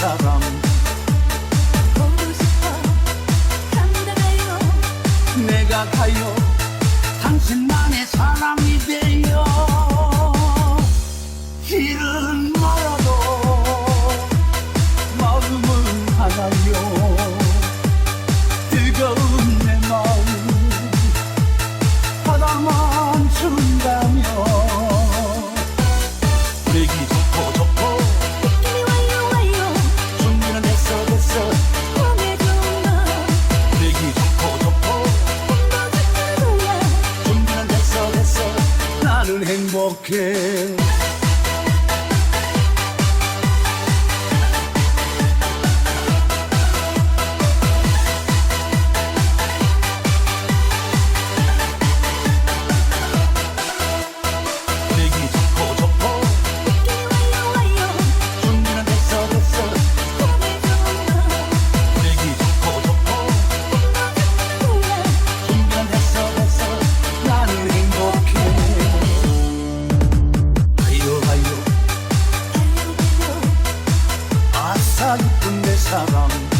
사람. 보고 싶어 간다가요 내가 가요. 당신만의 사람이 돼요 길은 멀어. 행복해. 이쁜 내 사랑.